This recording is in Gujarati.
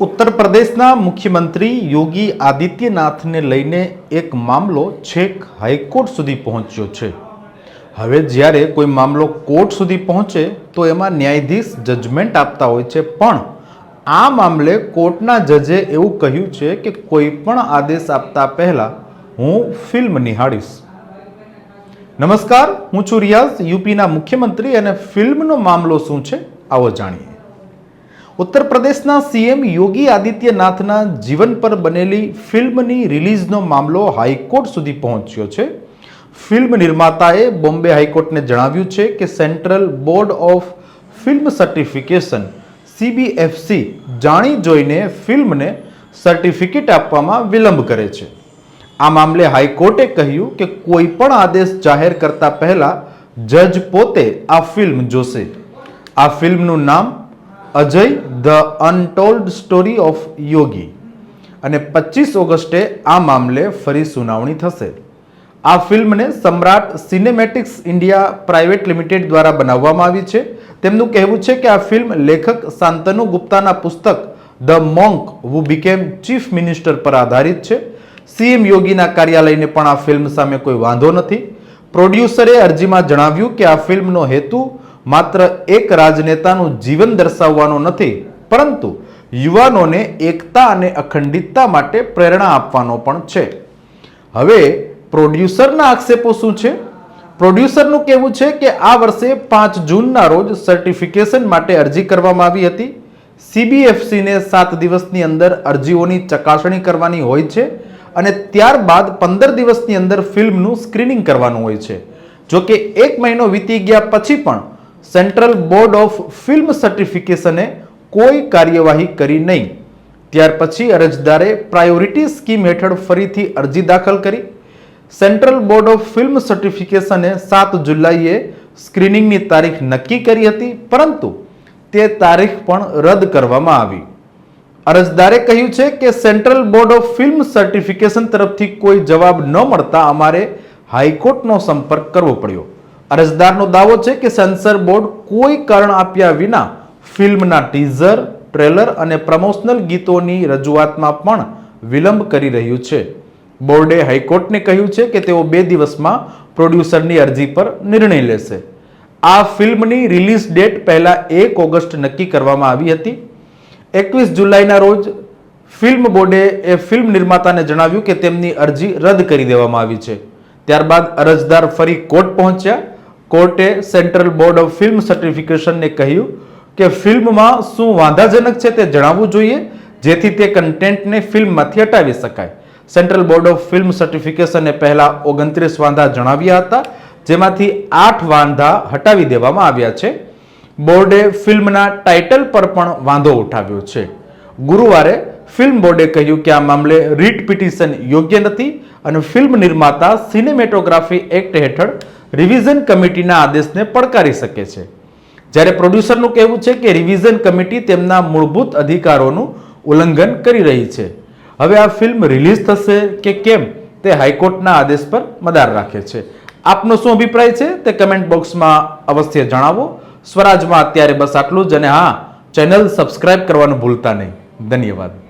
ઉત્તર પ્રદેશના મુખ્યમંત્રી યોગી આદિત્યનાથને લઈને એક મામલો છેક હાઈકોર્ટ સુધી પહોંચ્યો છે. હવે જ્યારે કોઈ મામલો કોર્ટ સુધી પહોંચે, તો એમાં ન્યાયાધીશ જજમેન્ટ આપતા હોય છે. પણ આ મામલે કોર્ટના જજે એવું કહ્યું છે કે કોઈ પણ આદેશ આપતા પહેલાં હું ફિલ્મ નિહાળીશ. નમસ્કાર, હું છું રિયાઝ, યુપીના મુખ્યમંત્રી અને ફિલ્મનો મામલો શું છે? આવો જાણીએ. ઉત્તર પ્રદેશના સીએમ યોગી આદિત્યનાથના જીવન પર બનેલી ફિલ્મની રિલીઝનો મામલો હાઈકોર્ટ સુધી પહોંચ્યો છે. ફિલ્મ નિર્માતાએ બોમ્બે હાઈકોર્ટને જણાવ્યું છે કે central board of film certification CBFC જાણી જોઈને ફિલ્મને સર્ટિફિકેટ આપવામાં વિલંબ કરે છે. આ મામલે હાઈકોર્ટે કહ્યું કે કોઈ પણ આદેશ જાહેર કરતા પહેલા જજ પોતે આ ફિલ્મ જોશે. આ ફિલ્મનું નામ Ajay, the untold story of Yogi. અને પચીસ ઓગસ્ટે આ મામલે ફરી સુનાવણી થશે. આ ફિલ્મને સમ્રાટ સિનેમેટિક્સ ઇન્ડિયા પ્રાઇવેટ લિમિટેડ દ્વારા બનાવવામાં આવી છે. તેમનું કહેવું છે કે આ ફિલ્મ લેખક શાંતનુ ગુપ્તાના પુસ્તક, the monk who became chief minister પર આધારિત છે. સીએમ યોગીના કાર્યાલયને પણ આ ફિલ્મ સામે કોઈ વાંધો નથી. પ્રોડ્યુસરે અરજીમાં જણાવ્યું કે આ ફિલ્મનો હેતુ માત્ર એક રાજનેતાનું જીવન દર્શાવવાનો નથી, પરંતુ યુવાનોને એકતા અને અખંડિતતા માટે પ્રેરણા આપવાનો પણ છે. હવે, પ્રોડ્યુસરના આક્ષેપો શું છે? પ્રોડ્યુસરનું કહેવું છે કે આ વર્ષે પાંચ જૂનના રોજ સર્ટિફિકેશન માટે અરજી કરવામાં આવી હતી. સીબીએફસીને સાત દિવસની અંદર અરજીઓની ચકાસણી કરવાની હોય છે અને ત્યારબાદ પંદર દિવસની અંદર ફિલ્મનું સ્ક્રીનિંગ કરવાનું હોય છે. જો કે એક મહિનો વીતી ગયા પછી પણ સેન્ટ્રલ બોર્ડ ઓફ ફિલ્મ સર્ટિફિકેશને કોઈ કાર્યવાહી કરી નહીં. ત્યાર પછી અરજદારે પ્રાયોરિટી સ્કીમ હેઠળ ફરીથી અરજી દાખલ કરી. સેન્ટ્રલ બોર્ડ ઓફ ફિલ્મ સર્ટિફિકેશને સાત જુલાઈએ સ્ક્રીનિંગની તારીખ નક્કી કરી હતી, પરંતુ તે તારીખ પણ રદ કરવામાં આવી. અરજદારે કહ્યું છે કે central board of film certification તરફથી કોઈ જવાબ ન મળતા અમારે હાઈકોર્ટનો સંપર્ક કરવો પડ્યો. અરજદારનો દાવો છે કે સેન્સર બોર્ડ કોઈ કારણ આપ્યા વિના ફિલ્મના ટીઝર, ટ્રેલર અને પ્રમોશનલ ગીતોની રજૂઆતમાં પણ વિલંબ કરી રહ્યું છે. બોર્ડે હાઈકોર્ટને કહ્યું છે કે તેઓ બે દિવસમાં પ્રોડ્યુસરની અરજી પર નિર્ણય લેશે. આ ફિલ્મની રિલીઝ ડેટ પહેલા એક ઓગસ્ટ નક્કી કરવામાં આવી હતી. એકવીસ જુલાઈના રોજ ફિલ્મ બોર્ડે એ ફિલ્મ નિર્માતાને જણાવ્યું કે તેમની અરજી રદ કરી દેવામાં આવી છે. ત્યારબાદ અરજદાર ફરી કોર્ટ પહોંચ્યા. કોર્ટે સેન્ટ્રલ બોર્ડ ઓફ ફિલ્મ સર્ટિફિકેશનને કહ્યું કે ફિલ્મમાં શું વાંધાજનક છે તે જણાવવું જોઈએ, જેથી તે કન્ટેન્ટને ફિલ્મમાંથી હટાવી શકાય. સેન્ટ્રલ બોર્ડ ઓફ ફિલ્મ સર્ટિફિકેશને પહેલા ઓગણત્રીસ વાંધા જણાવ્યા હતા, જેમાંથી આઠ વાંધા હટાવી દેવામાં આવ્યા છે. બોર્ડે ફિલ્મના ટાઇટલ પર પણ વાંધો ઉઠાવ્યો છે. ગુરુવારે ફિલ્મ બોર્ડે કહ્યું કે આ મામલે રીટ પિટિશન યોગ્ય નથી અને ફિલ્મ નિર્માતા સિનેમેટોગ્રાફી એક્ટ હેઠળ રિવિઝન કમિટીના આદેશને પડકારી શકે છે. જ્યારે પ્રોડ્યુસરનું કહેવું છે કે રિવિઝન કમિટી તેમના મૂળભૂત અધિકારોનું ઉલ્લંઘન કરી રહી છે. હવે આ ફિલ્મ રિલીઝ થશે કે કેમ તે હાઈકોર્ટના આદેશ પર મદાર રાખે છે. આપનો શું અભિપ્રાય છે તે કમેન્ટ બોક્સમાં અવશ્ય જણાવો. સ્વરાજમાં અત્યારે બસ આટલું જ અને હા, ચેનલ સબસ્ક્રાઇબ કરવાનું ભૂલતા નહીં. ધન્યવાદ.